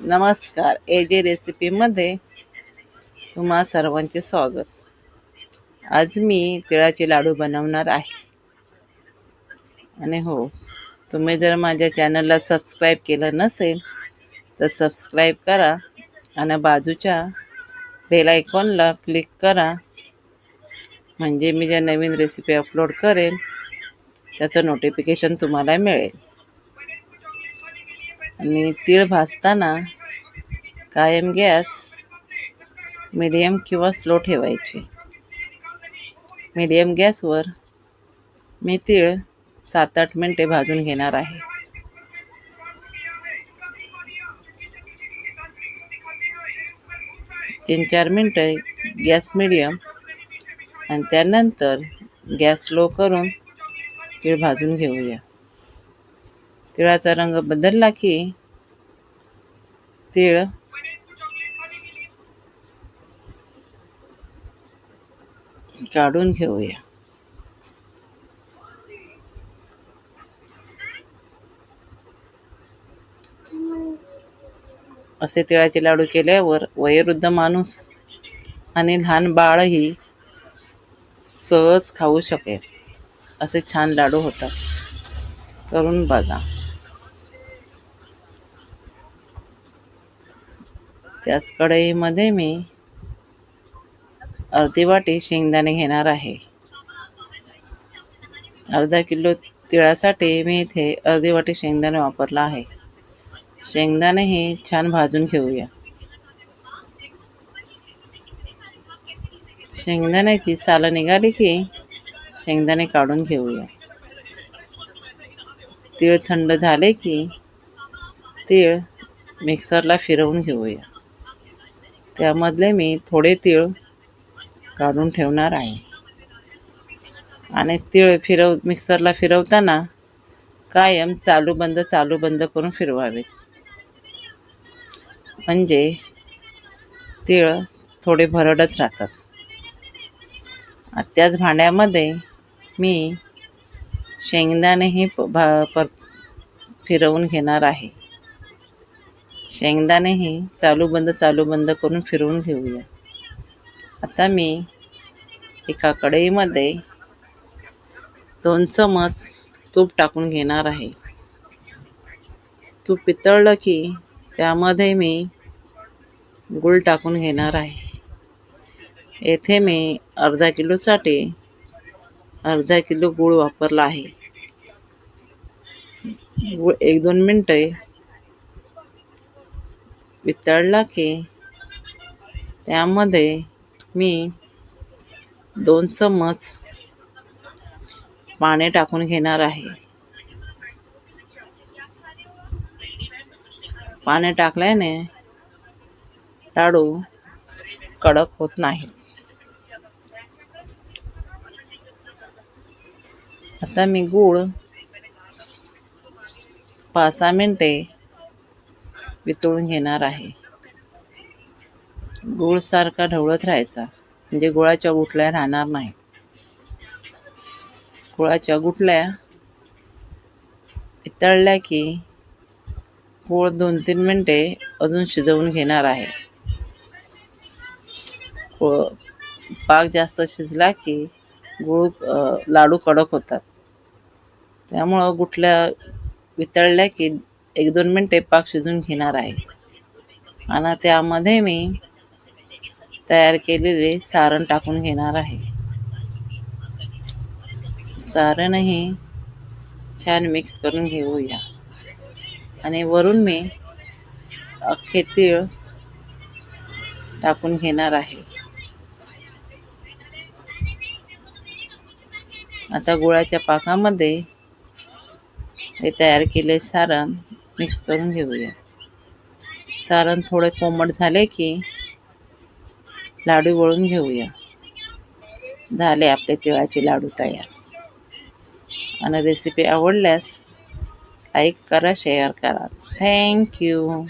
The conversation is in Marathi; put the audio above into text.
नमस्कार. ए जे रेसिपीमध्ये तुम्हा सर्वांचे स्वागत. आज मी तिळाचे लाडू बनवणार आहे. आणि हो तुम्ही जर माझ्या चॅनलला सबस्क्राईब केलं नसेल तर सबस्क्राईब करा आणि बाजूच्या बेल आयकॉनला क्लिक करा. म्हणजे मी ज्या नवीन रेसिपी अपलोड करेन त्याचं नोटिफिकेशन तुम्हाला मिळेल. आणि तीळ भाजताना कायम गॅस मीडियम किंवा स्लो ठेवायचे. मीडियम गॅसवर मी तीळ सात आठ मिनटे भाजून घेणार आहे. तीन चार मिनटं गॅस मीडियम आणि त्यानंतर गॅस स्लो करून तीळ भाजून घेऊया. तिळाचा रंग बदलला की तीळ? काढून घेऊया. असे तिळाचे लाडू केल्यावर वयोवृद्ध माणूस आणि लहान बाळही सहज खाऊ शकेल. असे छान लाडू होतात. करून बघा. त्याच कढईमध्ये मी अर्धी वाटी शेंगदाणे घेणार आहे. अर्धा किलो तिळासाठी मी इथे अर्धी वाटी शेंगदाणे वापरला आहे. शेंगदाणे हे छान भाजून घेऊया. शेंगदाण्याची सालं निघाली की शेंगदाणे काढून घेऊया. तीळ थंड झाले की तीळ मिक्सरला फिरवून घेऊया. त्यामधले मी थोडे तीळ काढून ठेवणार आहे. आणि तीळ फिरव मिक्सरला फिरवताना कायम चालू बंद चालू बंद करून फिरवावेत. म्हणजे तीळ थोडे भरडच राहतात. त्याच भांड्यामध्ये मी शेंगदाणेही प भा पर फिरवून घेणार आहे. शेंगदाणे हे चालू बंद चालू बंद करून फिरवून घेऊया. आता मी एका कढईमध्ये दोन चमच तूप टाकून घेणार आहे. तूप पितळलं की त्यामध्ये मी गूळ टाकून घेणार आहे. येथे मी अर्धा किलोसाठी अर्धा किलो गूळ वापरला आहे. गूळ एक दोन मिनटे वितळला की त्यामध्ये मी दोन चमच पाणी टाकून घेणार आहे. पाणी टाकल्याने लाडू कडक होत नाही. आता मी गूळ पाच सहा मिनटे वितळून घेणार आहे. गूळ सारखा ढवळत राहायचा. म्हणजे गुळाच्या गुठल्या राहणार नाही. गुळाच्या गुठल्या वितळल्या की गूळ दोन तीन मिनटे अजून शिजवून घेणार आहे. पाक जास्त शिजला की गूळ लाडू कडक होतात. त्यामुळं गुठल्या वितळल्या की एक दोन मिनटे पाक शिजून घेणार आहे. आणि त्यामध्ये मी तयार केलेले सारण टाकून घेणार आहे. सारणही छान मिक्स करून घेऊया. आणि वरून मी अख्खे तीळ टाकून घेणार आहे. आता गुळाच्या पाकामध्ये हे तयार केले सारण. मिक्स करून घेऊया. सारण थोडे कोमट झाले की लाडू वळून घेऊया. झाले आपले तिळाचे लाडू तयार. आणि रेसिपी आवडल्यास लाईक करा शेअर करा. थँक्यू